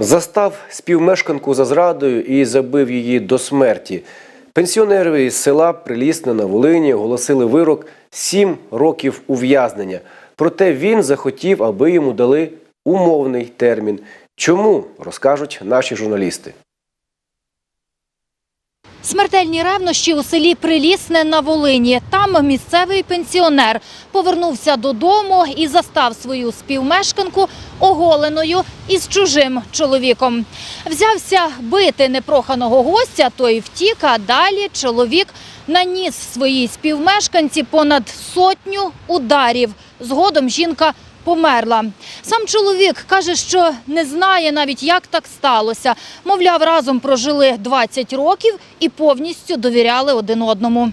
Застав співмешканку за зрадою і забив її до смерті. Пенсіонери із села Прилісне на Волині оголосили вирок 7 років ув'язнення. Проте він захотів, аби йому дали умовний термін. Чому розкажуть наші журналісти. Смертельні ревнощі у селі Прилісне на Волині. Там місцевий пенсіонер повернувся додому і застав свою співмешканку оголеною із чужим чоловіком. Взявся бити непроханого гостя, той втік, а далі чоловік наніс своїй співмешканці понад сотню ударів. Згодом жінка померла. Сам чоловік каже, що не знає навіть, як так сталося. Мовляв, разом прожили 20 років і повністю довіряли один одному.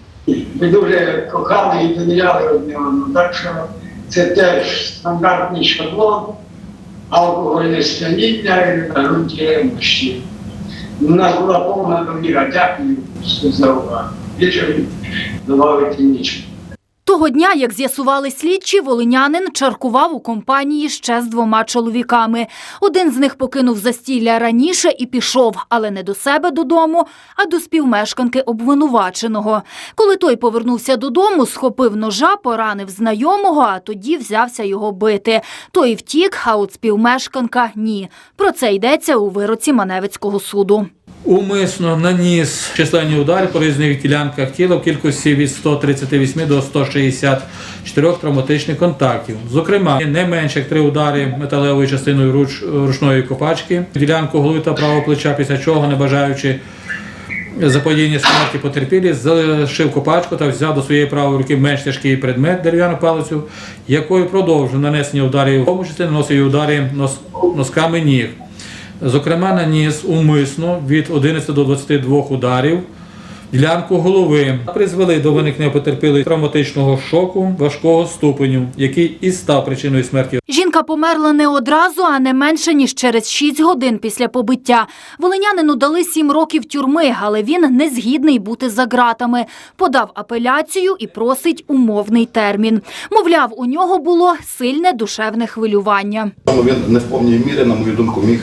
Ми дуже кохали і довіряли одне одному. Так що це теж стандартний шаблон, алкогольне сп'яніння і на ґрунті ревнощі. У нас була повна довіра. Дякую за увагу. Більше додати нічого. Того дня, як з'ясували слідчі, волинянин чаркував у компанії ще з двома чоловіками. Один з них покинув застілля раніше і пішов, але не до себе додому, а до співмешканки обвинуваченого. Коли той повернувся додому, схопив ножа, поранив знайомого, а тоді взявся його бити. Той втік, а от співмешканка – ні. Про це йдеться у вироці Маневицького суду. Умисно наніс численні удари по різних ділянках тіла в кількості від 138 до 164 травматичних контактів. Зокрема, не менше як три удари металевою частиною руч, ручної копачки, ділянку голови та правого плеча, після чого, не бажаючи заподіяння смерті потерпілі, залишив копачку та взяв до своєї правої руки менш тяжкий предмет дерев'яну палицю, якою продовжив нанесення ударів, в тому числі наносив удари нос, носками ніг. Зокрема, наніс умисно від 11 до 22 ударів ділянку голови. Призвели до виникнення потерпілої травматичного шоку важкого ступеню, який і став причиною смерті Жінка померла не одразу, а не менше, ніж через 6 годин після побиття. Волинянину дали 7 років тюрми, але він не згідний бути за ґратами. Подав апеляцію і просить умовний термін. Мовляв, у нього було сильне душевне хвилювання. Він не в повній мірі, на мою думку, міг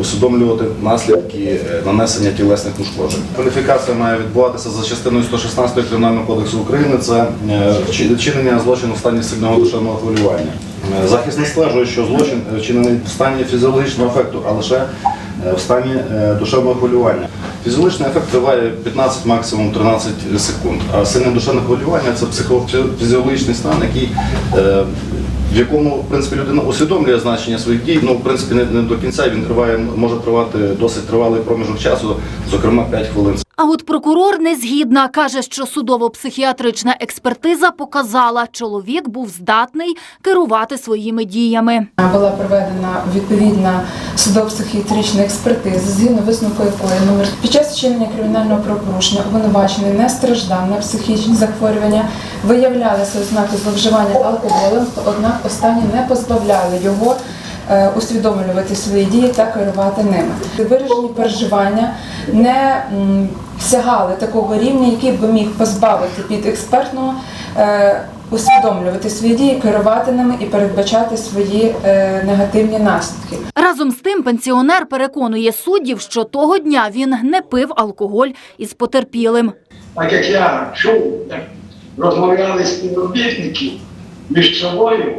усвідомлювати наслідки е, нанесення тілесних ушкоджень. Кваліфікація має відбуватися за частиною 116 Кримінального кодексу України. Це е, вчинення злочину в стані сильного душевного хвилювання. Е, Захист не стверджує, що злочин е, вчинений в стані фізіологічного ефекту, а лише е, в стані е, душевного хвилювання. Фізіологічний ефект триває 15, максимум 13 секунд. А сильне душевне хвилювання це психофізіологічний стан, який е, в якому в принципі людина усвідомлює значення своїх дій. Ну в принципі не, не до кінця він триває, може тривати досить тривалий проміжок часу, зокрема 5 хвилин. А от прокурор не згідна. Каже, що судово-психіатрична експертиза показала, чоловік був здатний керувати своїми діями. Була проведена відповідна судово-психіатрична експертиза, згідно висновку якої номер під час вчинення кримінального правопорушення обвинувачений не страждав на психічні захворювання, виявлялися ознаки зловживання алкоголем, однак останні не позбавляли його усвідомлювати свої дії та керувати ними. Виражені переживання не сягали такого рівня, який би міг позбавити під експертного. е, Усвідомлювати свої дії, керувати ними і передбачати свої е, негативні наслідки. Разом з тим пенсіонер переконує суддів, що того дня він не пив алкоголь із потерпілим. Так як я чув, розмовляли співробітники між собою,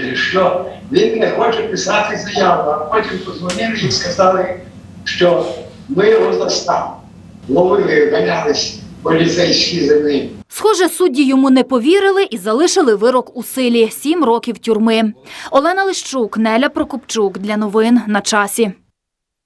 е, що він не хоче писати заяву, а потім позвонили і сказали, що ми його застав. Ловили, ганялись поліцейські за ним. Схоже, судді йому не повірили і залишили вирок у силі – сім років тюрми. Олена Лищук, Неля Прокопчук. Для новин на часі.